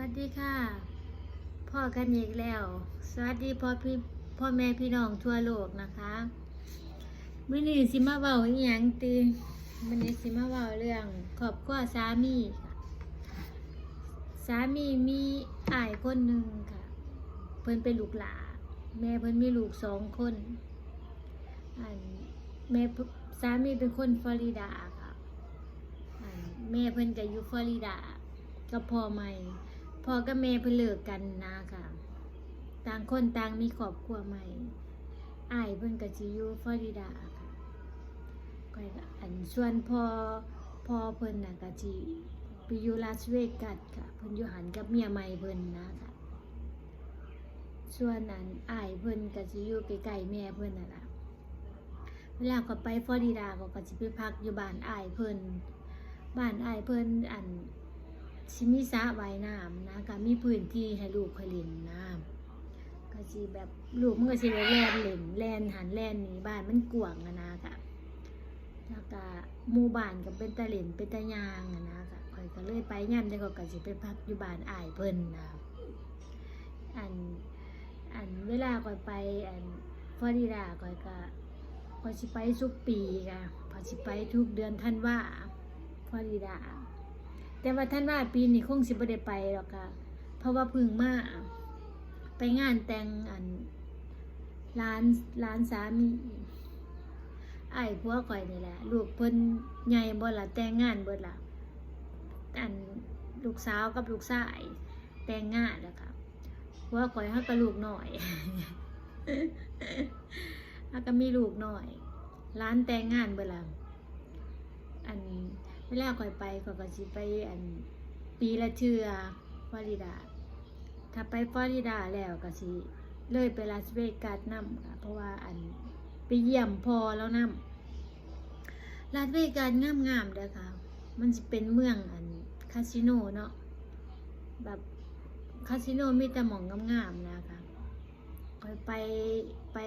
วัสดีค่ะพ่อกันอีกแล้ว สวัสดีพ่อพี่พ่อแม่พี่น้องทั่วโลกนะคะมื้อนี้สิมาเว้าอีหยังติมื้อนี้สิมาเว้าเรื่องครอบครัวสามีค่ะสามีมีอ้ายคนหนึ่งค่ะ เพิ่นเป็นลูกหลาแม่เพิ่นมีลูกสองคนอันแม่สามีเป็นคนฟลอริดาค่ะอันแม่เพิ่นก็อยู่ฟลอริดากับพ่อใหม่ พ่อกับแม่เพิ่นเลิกกันนะค่ะต่างคนต่างมีครอบครัวใหม่อายเพิ่นก็สิอยู่ฟลอริดาค่ะก็อันส่วนพ่อพ่อเพิ่นน่ะก็สิไปอยู่ลาสเวกัสค่ะเพิ่นอยู่หันกับเมียใหม่เพิ่นนะค่ะส่วนอันอ้ายเพิ่นก็สิอยู่ใกล้ๆแม่เพิ่นนั่นล่ะเวลาก็ไปฟลอริดาก็ก็สิไปพักอยู่บ้านอ้ายเพิ่นบ้านอ้ายเพิ่นอัน สิมีสระว่ายน้ำนะก็มีพื้นที่ให้ลูกเขาเล่นน้ำก็สิแบบลูกมันก็สิได้แล่นเล่นแล่นหันแล่นนี่บ้านมันกว้างอะนะค่ะแล้วก็หมู่บ้านก็เป็นตะเล่นเป็นตะยางอะนะค่ะข่อยก็เลยไปย่ำแต่ก็ก็สิไปพักอยู่บ้านอ้ายเพิ่นนะอันอันเวลาข่อยไปอันฟอริดาข่อยก็ข่อยสิไปทุกปีค่ะข่อยสิไปทุกเดือนธันว่าฟอริดา แต่ว่าท่านว่าปีนี้คงสิบ่ได้ไปหรอกค่ะ เพราะว่าพึ่งมาไปงานแต่งอันร้านร้านสามีไอ้ายผัวข่อยนี่แหละ ลูกเพิ่นใหญ่บ่ละแต่งงานเบิดละอันลูกสาวกับลูกชายแต่งงานแล้วค่ะผัวข่อยเฮาก็ลูกหน้อยเฮาก็มีลูกหน้อย ร้านแต่งงานเบิดละอัน เวลาข่อยไปข่อยก็สิไปอันปีละเทื่อฟลอริดา ถ้าไปฟลอริดาแล้วก็สิเลยไปลาสเวกัสนํค่ะเพราะว่าอันไปเยี่ยมพอแล้วนํลาสเวกัสงามๆเด้อค่ะ มันสิเป็นเมืองอันคาสิโนเนาะแบบคาสิโนมีแต่หมองงามๆนะคะข่อยไปไป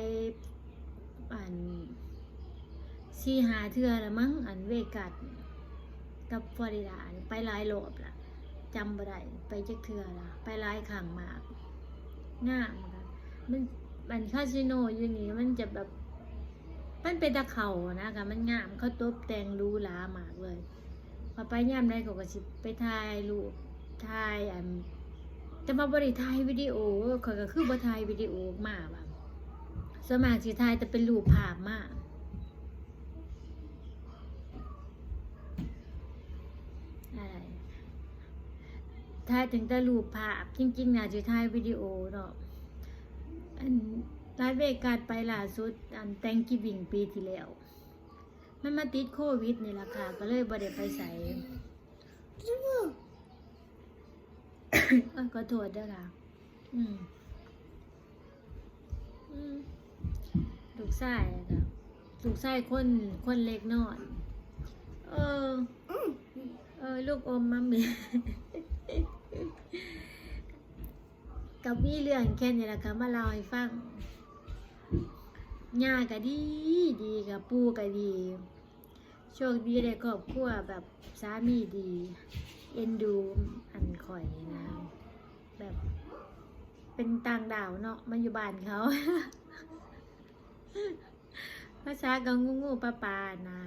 อันสีหาเทือละมั้งอันเวกัส กับฟลอริดาไปหลายรอบละจำบ่ได้ไปจักเทื่อละไปหลายครั้งมากงามค่ะมันมันคาสิโนอยู่นี่มันจะแบบ มันเป็นตะเขานะคะมันงามเขาตบแต่งรูหรามากเลยพอไปย่ำได้เขาก็สิไปถ่ายรูปถ่ายอันแต่มาบริถ่ายวิดีโอเขาก็คือบ่ถ่ายวิดีโอมาแบบสวนมากสิถ่ายแต่เป็นรูปภาพมาก อะไร ถ่ายถึงแต่รูปภาพ จริงๆน่าจะถ่ายวิดีโอเนาะอันลาสเวกัสไปล่าสุด อันแตงกิวิงปีที่แล้ว มันมาติดโควิดนี่แหละค่ะ ก็เลยบ่ได้ไปใส่ก็โทษด้วยค่ะ อืมอืมลูกไส้อะค่ะลูกไส้คนคนเล็กนอน เออ เออ ลูกอมมัมมี่ กับมีเรื่องแค่นี้แหละค่ะมาเล่าให้ฟังย่าก็ดีดีกับปู่ก็ดี โชคดีได้ครอบครัวแบบสามีดี เอ็นดูอันข่อยนะ แบบเป็นต่างดาวเนาะมาอยู่บ้านเขาภาษาก็งูงูปลาปานะ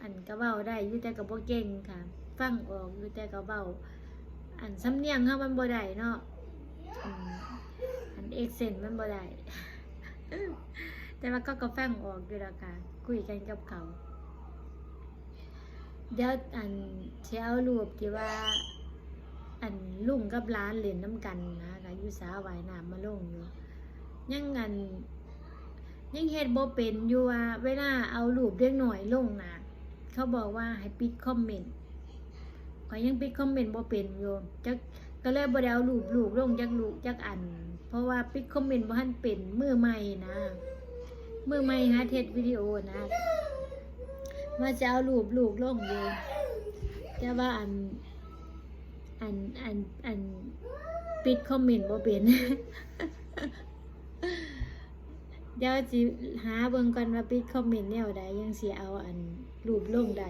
อันก็เว้าได้ยู่แต่ก็บ่เก่งค่ะ ฟังออกยู่แต่ก็เว้า อันสำเนียงเฮามันบ่ได้เนาะอันเอกเซนมันบ่ได้แต่ว่าก็ก็ฟังออกอยู่แล้วค่ะคุยกันกับเขาเดี๋ยวอันสิเอารูปที่ว่า อันลุงกับร้านเล่นน้ำกันนะก็อยู่สาว่ายน้ำมาลงอยู่ยังอันยังเฮ็ดบ่เป็นอยู่ว่าเวลาเอารูปเด็กหน่อยลงนะเขาบอกว่าให้ปิดคอมเมนต์ ก็ยังปิดคอมเมนต์บ่เป็นอยู่จักก็เลยบ่ได้เอารูปลูกลงจักรูปจักอัน เพราะว่าปิดคอมเมนต์บ่ทันเป็นมือใหม่นะมือใหม่หาเทศวิดีโอนะว่าจะเอารูปลูกลงอยู่แต่ว่าอันอันอันอันปิดคอมเมนต์บ่เป็นเดี๋ยวสิหาเบิ่งก่อนว่าปิดคอมเมนต์แนวใดยังสิเอาอันรูปลงได้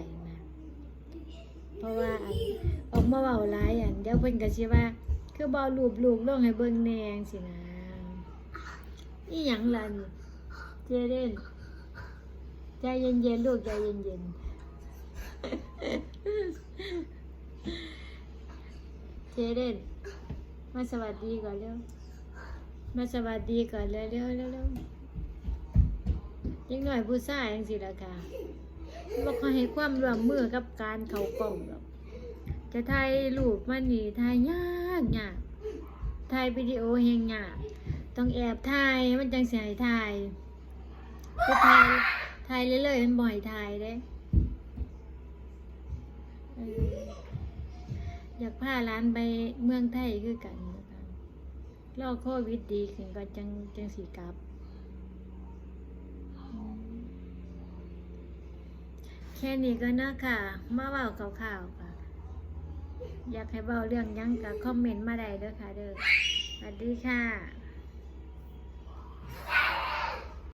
เพราะว่าออาของมาเว้าหลายอันเดี๋ยวเพิ่นก็สิว่า คือบ่เอารูปลูกลงให้เบิ่งแนงซี่นะอีหยังล่ะนี่เจเดนใจเย็นๆลูกใจเย็นๆเจเดนมาสวัสดีก่อนเร็วมาสวัสดีก่อนเร็วเร็วเร็วเร็วยังหน่อยผู้ชายยังสิละค่ะ บอกขาให้ความร่วมมือกับการเขากล่องหรอกจะถ่ายรูปมันนี่ถ่ายยากยากถ่ายวิดีโอเฮงยากต้องแอบถ่ายมันจังสิให้ถ่ายจะถ่ายถ่ายเรื่อยๆมันบ่อยถ่ายเด้อยากพาร้านไปเมืองไทยคือกันนะคะรอโควิดดีขึ้นก็จังจังสีกลับ แค่นี้ก็นะค่ะ มาเบาข่าวๆค่ะ อยากให้เบาเรื่องยังกับคอมเมนต์มาได้เด้อค่ะเด้อสวัสดีค่ะ